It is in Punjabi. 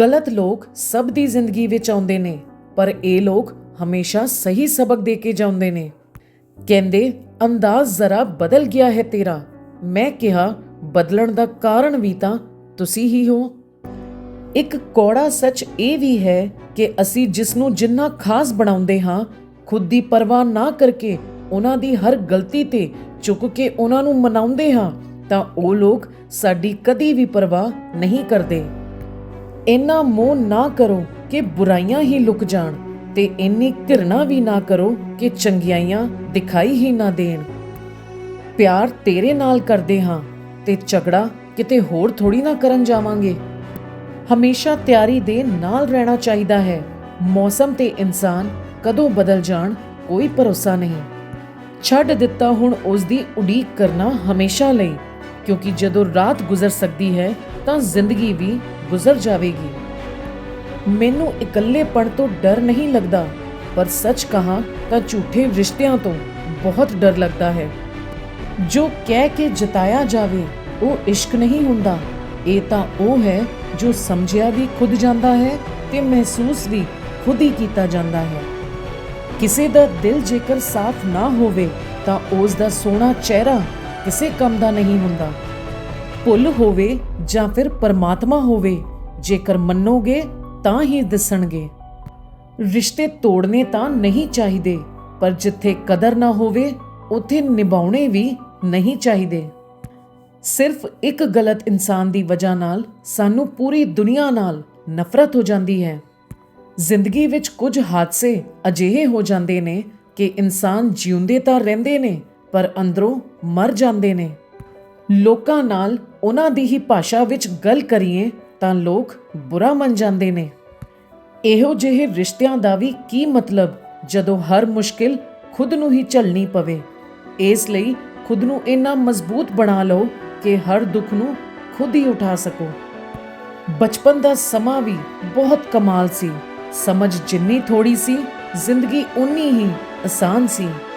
ਗਲਤ ਲੋਕ ਸਭ ਦੀ ਜ਼ਿੰਦਗੀ ਵਿੱਚ ਆਉਂਦੇ ਨੇ, ਪਰ ਇਹ ਲੋਕ ਹਮੇਸ਼ਾ ਸਹੀ ਸਬਕ ਦੇ ਕੇ ਜਾਂਦੇ ਨੇ। ਕਹਿੰਦੇ, ਅੰਦਾਜ਼ ਜ਼ਰਾ ਬਦਲ ਗਿਆ ਹੈ ਤੇਰਾ। ਮੈਂ ਕਿਹਾ, ਬਦਲਣ ਦਾ ਕਾਰਨ ਵੀ ਤਾਂ ਤੁਸੀਂ ਹੀ ਹੋ। ਇੱਕ ਕੌੜਾ ਸੱਚ ਇਹ ਵੀ ਹੈ ਕਿ ਅਸੀਂ ਜਿਸ ਨੂੰ ਜਿੰਨਾ ਖਾਸ ਬਣਾਉਂਦੇ ਹਾਂ, ਖੁਦ ਦੀ ਪਰਵਾਹ ਨਾ ਕਰਕੇ ਉਹਨਾਂ ਦੀ ਹਰ ਗਲਤੀ ਤੇ ਚੁੱਕ ਕੇ ਉਹਨਾਂ ਨੂੰ ਮਨਾਉਂਦੇ ਹਾਂ, ਤਾਂ ਉਹ ਲੋਕ ਸਾਡੀ ਕਦੀ ਵੀ ਪਰਵਾਹ ਨਹੀਂ ਕਰਦੇ। ਇੰਨਾ ਮੋਹ ਨਾ ਕਰੋ ਕਿ ਬੁਰਾਈਆਂ ਹੀ ਲੁਕ ਜਾਣ ਤੇ ਇੰਨੀ ਘਿਰਣਾ ਵੀ ਨਾ ਕਰੋ ਕਿ ਚੰਗਿਆਈਆਂ ਦਿਖਾਈ ਹੀ ਨਾ ਦੇਣ। ਪਿਆਰ ਤੇਰੇ ਨਾਲ ਕਰਦੇ ਹਾਂ ਤੇ ਝਗੜਾ ਕਿਤੇ ਹੋਰ ਥੋੜੀ ਨਾ ਕਰਨ ਜਾਵਾਂਗੇ। ਹਮੇਸ਼ਾ ਤਿਆਰੀ ਦੇ ਨਾਲ ਰਹਿਣਾ ਚਾਹੀਦਾ ਹੈ। ਮੌਸਮ ਤੇ ਇਨਸਾਨ ਕਦੋਂ ਬਦਲ ਜਾਣ ਕੋਈ ਭਰੋਸਾ ਨਹੀਂ। ਛੱਡ ਦਿੱਤਾ ਹੁਣ ਉਸ ਦੀ ਉਡੀਕ ਕਰਨਾ ਹਮੇਸ਼ਾ ਲਈ, ਕਿਉਂਕਿ ਜਦੋਂ ਰਾਤ ਗੁਜ਼ਰ ਸਕਦੀ ਹੈ ਤਾਂ ਜ਼ਿੰਦਗੀ ਵੀ ਗੁਜ਼ਰ ਜਾਵੇਗੀ। ਮੈਨੂੰ ਇਕੱਲੇਪਣ ਤੋਂ ਡਰ ਨਹੀਂ ਲੱਗਦਾ, ਪਰ ਸੱਚ ਕਹਾਂ ਤਾਂ ਝੂਠੇ ਰਿਸ਼ਤਿਆਂ ਤੋਂ ਬਹੁਤ ਡਰ ਲੱਗਦਾ ਹੈ। ਜੋ ਕਹਿ ਕੇ ਜਤਾਇਆ ਜਾਵੇ, ਉਹ ਇਸ਼ਕ ਨਹੀਂ ਹੁੰਦਾ। ਇਹ ਤਾਂ ਉਹ ਹੈ ਜੋ ਸਮਝਿਆ ਵੀ ਖੁਦ ਜਾਂਦਾ ਹੈ ਤੇ ਮਹਿਸੂਸ ਵੀ ਖੁਦ ਹੀ ਕੀਤਾ ਜਾਂਦਾ ਹੈ। ਕਿਸੇ ਦਾ ਦਿਲ ਜੇਕਰ ਸਾਫ਼ ਨਾ ਹੋਵੇ, ਤਾਂ ਉਸ ਦਾ ਸੋਹਣਾ ਚਿਹਰਾ ਕਿਸੇ ਕੰਮ ਦਾ ਨਹੀਂ ਹੁੰਦਾ। ਭੁੱਲ ਹੋਵੇ ਜਾਂ ਫਿਰ ਪਰਮਾਤਮਾ ਹੋਵੇ ਜੇਕਰ ਮੰਨੋਗੇ ਤਾਂ ਹੀ ਦਿਸਣਗੇ। ਰਿਸ਼ਤੇ ਤੋੜਨੇ ਤਾਂ ਨਹੀਂ ਚਾਹੀਦੇ, ਪਰ ਜਿੱਥੇ ਕਦਰ ਨਾ ਹੋਵੇ, ਉੱਥੇ ਨਿਭਾਉਣੇ ਵੀ ਨਹੀਂ ਚਾਹੀਦੇ। ਸਿਰਫ ਇੱਕ ਗਲਤ ਇਨਸਾਨ ਦੀ ਵਜ੍ਹਾ ਨਾਲ ਸਾਨੂੰ ਪੂਰੀ ਦੁਨੀਆ ਨਾਲ ਨਫ਼ਰਤ ਹੋ ਜਾਂਦੀ ਹੈ। ਜ਼ਿੰਦਗੀ ਵਿੱਚ ਕੁਝ ਹਾਦਸੇ ਅਜਿਹੇ ਹੋ ਜਾਂਦੇ ਨੇ ਕਿ ਇਨਸਾਨ ਜਿਉਂਦੇ ਤਾਂ ਰਹਿੰਦੇ ਨੇ, ਪਰ ਅੰਦਰੋਂ ਮਰ ਜਾਂਦੇ ਨੇ। ਲੋਕਾਂ ਨਾਲ ਉਹਨਾਂ ਦੀ ਹੀ ਭਾਸ਼ਾ ਵਿੱਚ ਗੱਲ ਕਰੀਏ ਤਾਂ ਲੋਕ ਬੁਰਾ ਮੰਨ ਜਾਂਦੇ ਨੇ। ਇਹੋ ਜਿਹੇ ਰਿਸ਼ਤਿਆਂ ਦਾ ਵੀ ਕੀ ਮਤਲਬ ਜਦੋਂ ਹਰ ਮੁਸ਼ਕਿਲ ਖੁਦ ਨੂੰ ਹੀ ਝੱਲਣੀ ਪਵੇ। ਇਸ ਲਈ ਖੁਦ ਨੂੰ ਇੰਨਾ ਮਜ਼ਬੂਤ ਬਣਾ ਲਓ ਕਿ ਹਰ ਦੁੱਖ ਨੂੰ ਖੁਦ ਹੀ ਉਠਾ ਸਕੋ। ਬਚਪਨ ਦਾ ਸਮਾਂ ਵੀ ਬਹੁਤ ਕਮਾਲ ਸੀ। ਸਮਝ ਜਿੰਨੀ ਥੋੜੀ ਸੀ, ਜ਼ਿੰਦਗੀ ਉਨੀ ਹੀ ਆਸਾਨ ਸੀ।